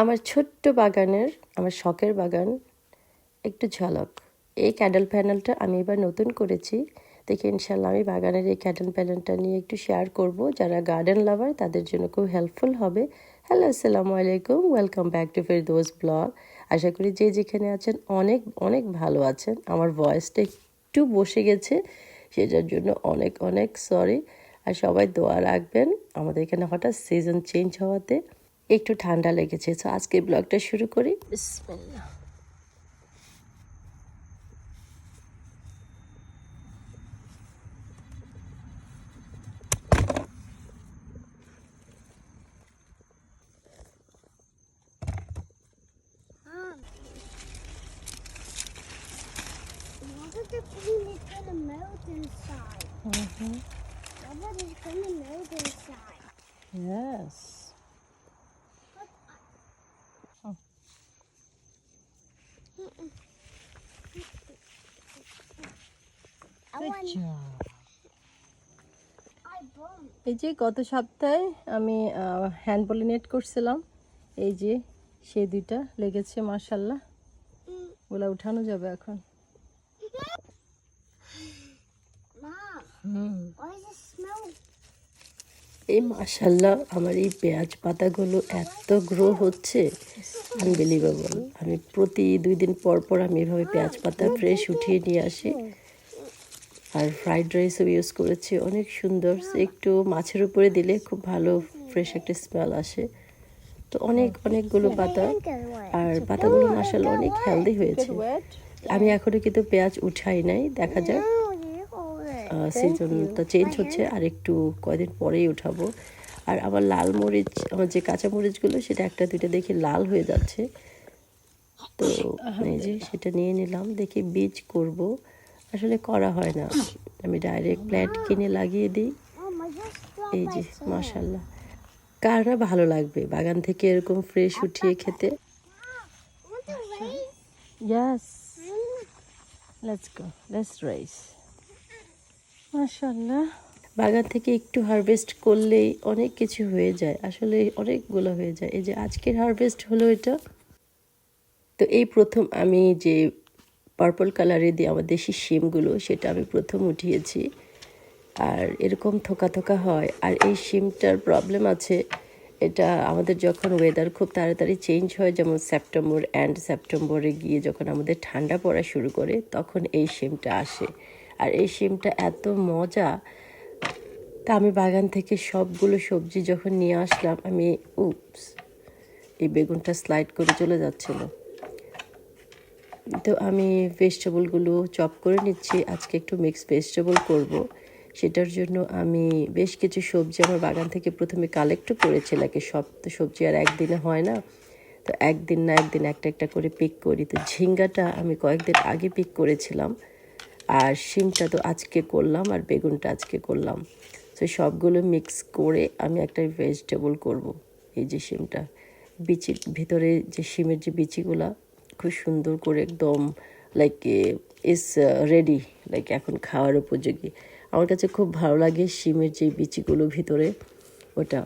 আমার ছোট্ট বাগানের, আমার শখের বাগান, একটু ঝলক। এই ক্যাডেল প্যানেলটা আমি এবার নতুন করেছি। দেখি ইনশাল্লাহ আমি বাগানের এই ক্যাডেল প্যানেলটা নিয়ে একটু শেয়ার করব। যারা গার্ডেন লাভার তাদের জন্য খুব হেল্পফুল হবে। হ্যালো আসসালামু আলাইকুম। ওয়েলকাম ব্যাক টু ফের ফেরদোস ব্লগ আশা করি যে যেখানে আছেন অনেক অনেক ভালো আছেন। আমার ভয়েসটা একটু বসে গেছে, সেটার জন্য অনেক অনেক সরি আর সবাই দোয়া রাখবেন। আমাদের এখানে হঠাৎ সিজন চেঞ্জ হওয়াতে একটু ঠান্ডা লেগেছে তো আজকে ব্লগটা শুরু করি বিসমিল্লাহ the queen is gonna melt inside? What if it's gonna melt inside? Yes. এই যে গত সপ্তাহে আমি হ্যান্ড পলিনেট করছিলাম। এই যে সেই দুইটা লেগেছে মার্শাল্লাহ ওগুলা উঠানো যাবে এখন? এই মার্শাল্লাহ আমার এই পেঁয়াজ পাতাগুলো এত গ্রো হচ্ছে। আনবিলিভেবল আমি প্রতি দুই দিন পর পর আমি এভাবে পেঁয়াজ পাতা ফ্রেশ উঠিয়ে নিয়ে আসি। আর ফ্রাইড রাইসও ইউজ করেছি, অনেক সুন্দর। একটু মাছের উপরে দিলে খুব ভালো ফ্রেশ একটা স্মেল আসে। তো অনেক, অনেকগুলো পাতা। আর পাতাগুলো মাসাল্লাহ অনেক হেলদি হয়েছে। আমি এখনও কিন্তু পেঁয়াজ উঠাই নাই, দেখা যাক। সিজনটা চেঞ্জ হচ্ছে, আর একটু কয়দিন পরেই উঠাবো। আর আমার লাল মরিচ, আমার যে কাঁচা মরিচগুলো, সেটা একটা দুইটা দেখি লাল হয়ে যাচ্ছে। তো এই যে সেটা নিয়ে নিলাম, দেখি বীজ করব। আসলে করা হয় না। আমি ডাইরেক্ট প্ল্যান্ট কিনে লাগিয়ে দিই। এই যে. মাশাল্লাহ কার না ভালো লাগবে? বাগান থেকে এরকম ফ্রেশ উঠিয়ে খেতে? ইয়াস লেটস গো লেটস রাইস মাশাল্লাহ বাগান থেকে একটু হারভেস্ট করলেই অনেক কিছু হয়ে যায়। আসলে অনেকগুলো হয়ে যায়। এই যে আজকের হারভেস্ট হলো এটা। তো এই প্রথম আমি যে পার্পল কালারে দিয়ে আমার দেশি শিমগুলো, সেটা আমি প্রথম উঠিয়েছি। আর এরকম থোকা থোকা হয়। আর এই শিমটার প্রবলেম আছে, এটা আমাদের যখন ওয়েদার খুব তাড়াতাড়ি চেঞ্জ হয়, যেমন সেপ্টেম্বর অ্যান্ড সেপ্টেম্বরে গিয়ে যখন আমাদের ঠান্ডা পড়া শুরু করে, তখন এই শিমটা আসে। আর এই শিমটা এত মজা, তা আমি বাগান থেকে সবগুলো সবজি যখন নিয়ে আসলাম, আমি উপস এই বেগুনটা স্লাইড করে চলে যাচ্ছিল। তো আমি ভেজিটেবলগুলো চপ করে নিচ্ছি। আজকে একটু মিক্স ভেজিটেবল করব। সেটার জন্য আমি বেশ কিছু সবজি আমার বাগান থেকে প্রথমে কালেক্টও করেছিলাম সব তো সবজি আর একদিনে হয় না। তো একদিন না একদিন একটা একটা করে পিক করি। তো ঝিঙ্গাটা আমি কয়েকদিন আগে পিক করেছিলাম। আর শিমটা তো আজকে করলাম আর বেগুনটা আজকে করলাম। তো সবগুলো মিক্স করে আমি একটা ভেজিটেবল করব। এই যে শিমটা। বিচির ভিতরে যে শিমের যে বিচিগুলা খুব সুন্দর করে একদম লাইক ইস রেডি লাইক এখন খাওয়ার উপযোগী। আমার কাছে খুব ভালো লাগে শিমের যে বিচিগুলো ভিতরে, ওটা।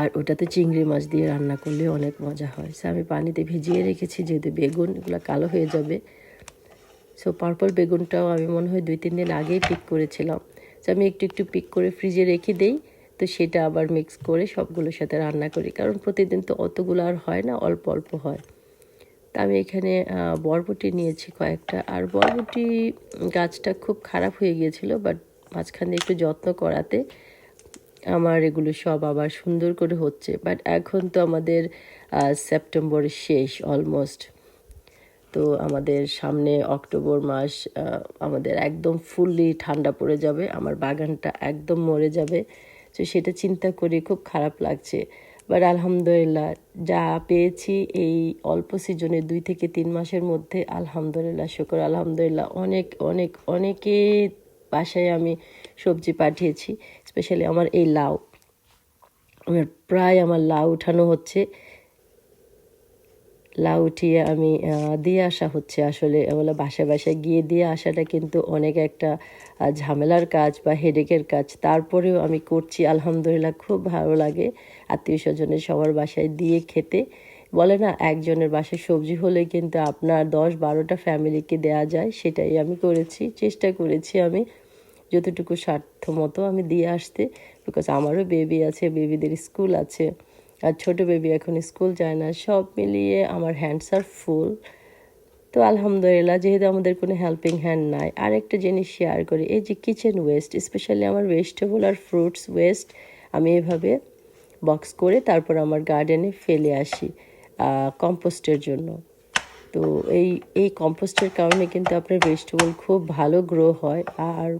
আর ওটাতে চিংড়ি মাছ দিয়ে রান্না করলে অনেক মজা হয়। সে আমি পানিতে ভিজিয়ে রেখেছি, যেহেতু বেগুন, এগুলো কালো হয়ে যাবে। সো পার্পল বেগুনটাও আমি মনে হয় দুই তিন দিন আগেই পিক করেছিলাম। তো আমি একটু একটু পিক করে ফ্রিজে রেখে দেই। তো সেটা আবার মিক্স করে সবগুলোর সাথে রান্না করি। কারণ প্রতিদিন তো অতগুলো আর হয় না, অল্প অল্প হয়। আমি এখানে বরবটি নিয়েছি কয়েকটা। আর বরবটি গাছটা খুব খারাপ হয়ে গিয়েছিল বাট মাঝখানে একটু যত্ন করাতে আমার এগুলো সব আবার সুন্দর করে হচ্ছে। বাট এখন তো আমাদের সেপ্টেম্বরের শেষ অলমোস্ট তো আমাদের সামনে অক্টোবর মাস আমাদের একদম ফুললি ঠান্ডা পড়ে যাবে, আমার বাগানটা একদম মরে যাবে। তো সেটা চিন্তা করে খুব খারাপ লাগছে। বাট আলহামদুলিল্লাহ যা পেয়েছি এই অল্প সিজনে দুই থেকে তিন মাসের মধ্যে আলহামদুলিল্লাহ শুকর আলহামদুলিল্লাহ অনেক অনেক, অনেকে বাসায় আমি সবজি পাঠিয়েছি স্পেশালি আমার এই লাউ। আমার প্রায় আমার লাউ উঠানো হচ্ছে। লাউ উঠিয়ে আমি দিয়ে আসা হচ্ছে। আসলে বলে বাসায় বাসায় গিয়ে দিয়ে আসাটা কিন্তু অনেক একটা ঝামেলার কাজ বা হেডেকের কাজ। তারপরেও আমি করছি, আলহামদুলিল্লাহ খুব ভালো লাগে। আত্মীয় স্বজনের সবার বাসায় দিয়ে খেতে। বলে না, একজনের বাসায় সবজি হলে কিন্তু আপনার দশ বারোটা ফ্যামিলিকে দেয়া যায়, সেটাই আমি করেছি, চেষ্টা করেছি আমি যতটুকু স্বার্থ মতো আমি দিয়ে আসতে। বিকজ আমারও বেবি আছে বেবিদের স্কুল আছে। আর ছোট বেবি এখন স্কুল যায় না, সব মিলিয়ে আমার হ্যান্ডস আর ফুল তো আলহামদুলিল্লাহ, যেহেতু আমাদের কোনো হেল্পিং হ্যান্ড নাই আর একটা জিনিস শেয়ার করি, এই যে কিচেন ওয়েস্ট স্পেশালি আমার ভেজিটেবল আর ফ্রুটস ওয়েস্ট আমি এভাবে বক্স করে তারপর আমার গার্ডেনে ফেলে আসি কম্পোস্টের জন্য। তো এই এই কম্পোস্টের কারণে কিন্তু আপনার ভেজিটেবল খুব ভালো গ্রো হয়। আর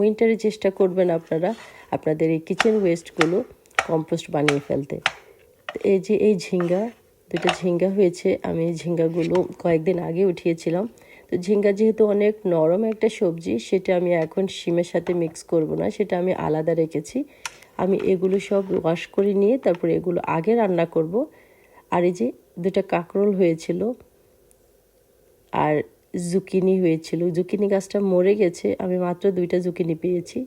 উইন্টারে চেষ্টা করবেন আপনারা, আপনাদের এই কিচেন ওয়েস্টগুলো কম্পোস্ট বানিয়ে ফেলতে। এই যে এই ঝিঙ্গা দুটো ঝিঙ্গা হয়েছে, আমি ঝিঙ্গাগুলো কয়েকদিন আগে উঠিয়েছিলাম। তো ঝিঙ্গা যেহেতু অনেক নরম একটা সবজি, সেটা আমি এখন শিমের সাথে মিক্স করব না, সেটা আমি আলাদা রেখেছি। আমি এগুলো সব ওয়াশ করে নিয়ে তারপরে এগুলো আগে রান্না করব। আর এই যে দুটো কাঁকরোল হয়েছিল আর জুকিনি হয়েছিল। জুকিনি গাছটা মরে গেছে, আমি মাত্র দুইটা জুকিনি পেয়েছি।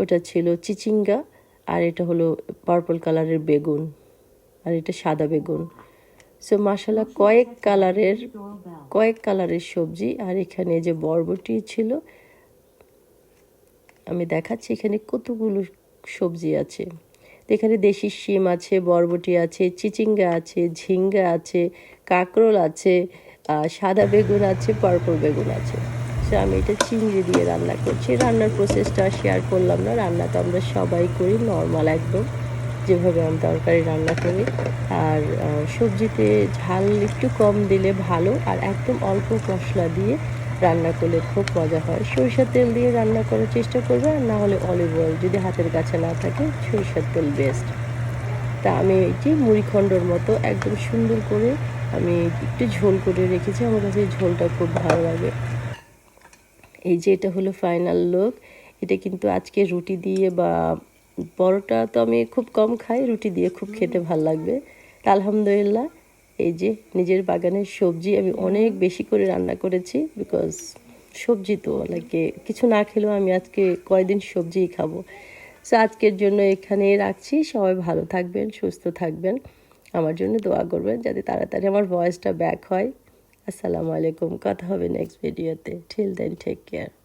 ওটা ছিল চিচিঙ্গা আর এটা হলো পার্পল কালারের বেগুন। আর এটা সাদা বেগুন। সো মাসালা কয়েক কালারের কয়েক কালারের সবজি। আর এখানে যে বরবটি ছিল, আমি দেখাচ্ছি এখানে কতগুলো সবজি আছে। এখানে দেশি শিম আছে, বরবটি আছে, চিচিঙ্গা আছে, ঝিঙ্গা আছে, কাঁকরোল আছে সাদা বেগুন আছে, পার্পল বেগুন আছে। সো আমি এটা চিংড়ি দিয়ে রান্না করছি। রান্নার প্রসেসটা শেয়ার করলাম না, রান্না তো আমরা সবাই করি নর্মাল একদম। যেভাবে আমি তরকারি রান্না করি। আর সবজিতে ঝাল একটু কম দিলে ভালো, আর একদম অল্প মশলা দিয়ে রান্না করলে খুব মজা হয়। সরিষার তেল দিয়ে রান্না করার চেষ্টা করবে, আর না হলে অলিভ অয়েল যদি হাতের কাছে না থাকে, সরিষার তেল বেস্ট তা আমি এটি মুড়িখণ্ডর মতো একদম সুন্দর করে আমি একটু ঝোল করে রেখেছি। আমার কাছে ঝোলটা খুব ভালো লাগে। এই যে এটা হলো ফাইনাল লুক এটা কিন্তু আজকে রুটি দিয়ে বা পরোটা তো আমি খুব কম খাই, রুটি দিয়ে খুব খেতে ভালো লাগবে। আলহামদুলিল্লাহ, এই যে নিজের বাগানের সবজি আমি অনেক বেশি করে রান্না করেছি বিকজ সবজি তো লাগে কিছু না খেলেও আমি আজকে কয়দিন সবজিই খাব। সো আজকের জন্য এখানে রাখছি, সবাই ভালো থাকবেন, সুস্থ থাকবেন। আমার জন্য দোয়া করবেন যাতে তাড়াতাড়ি আমার ভয়েসটা ব্যাক হয়। আসসালামু আলাইকুম, কথা হবে নেক্সট ভিডিওতে ঠিল দেন টেক কেয়ার